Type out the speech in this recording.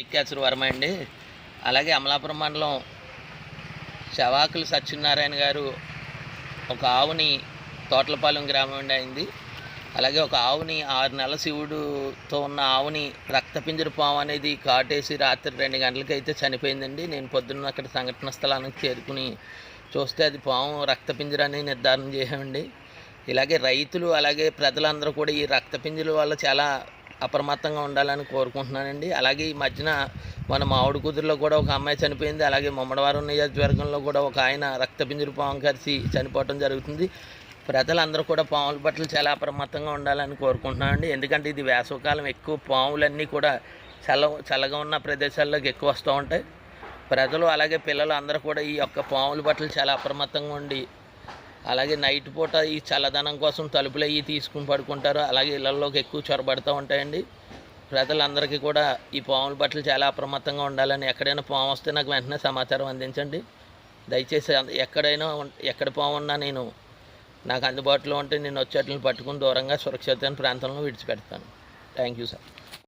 ఎక్కేశ్వర వర్మ అండి. అలాగే అమలాపురం మండలం శవాకులు సత్యనారాయణ గారు ఒక ఆవుని తోటలపాలెం గ్రామం అయింది అలాగే ఒక ఆవుని ఆరు నెలల శివుడుతో ఉన్న ఆవుని రక్తపింజర పాము అనేది కాటేసి రాత్రి రెండు గంటలకి అయితే చనిపోయిందండి. నేను పొద్దున్న అక్కడ సంఘటన స్థలానికి చేరుకుని చూస్తే అది పాము రక్తపింజర అని నిర్ధారణ చేసామండి ఇలాగే రైతులు అలాగే ప్రజలందరూ కూడా ఈ రక్తపింజల వల్ల చాలా అప్రమత్తంగా ఉండాలని కోరుకుంటున్నానండి. అలాగే ఈ మధ్యన మన మామిడి కుదురులో కూడా ఒక అమ్మాయి చనిపోయింది. అలాగే మమ్మడవారం నియోజకవర్గంలో కూడా ఒక ఆయన రక్తపింజరు పాము కలిసి చనిపోవడం జరుగుతుంది. ప్రజలందరూ కూడా పాముల పట్ల చాలా అప్రమత్తంగా ఉండాలని కోరుకుంటున్నానండి. ఎందుకంటే ఇది వేసవకాలం ఎక్కువ పాములన్నీ కూడా చల్ల చల్లగా ఉన్న ప్రదేశాల్లోకి ఎక్కువ వస్తూ ఉంటాయి. ప్రజలు అలాగే పిల్లలు అందరూ కూడా ఈ యొక్క పాముల పట్ల చాలా అప్రమత్తంగా ఉండి అలాగే నైట్ పూట ఈ చల్లదనం కోసం తలుపులు అవి తీసుకుని పడుకుంటారు. అలాగే ఇళ్ళలోకి ఎక్కువ చొరబడుతూ ఉంటాయండి. ప్రజలందరికీ కూడా ఈ పాముల బట్టలు చాలా అప్రమత్తంగా ఉండాలని ఎక్కడైనా పాము వస్తే నాకు వెంటనే సమాచారం అందించండి. దయచేసి అంద- ఎక్కడైనా ఎక్కడ పాము ఉన్నా నేను నాకు అందుబాటులో ఉంటే నేను వచ్చేట్లను పట్టుకుని దూరంగా సురక్షితమైన ప్రాంతంలో విడిచిపెడతాను. Thank you sir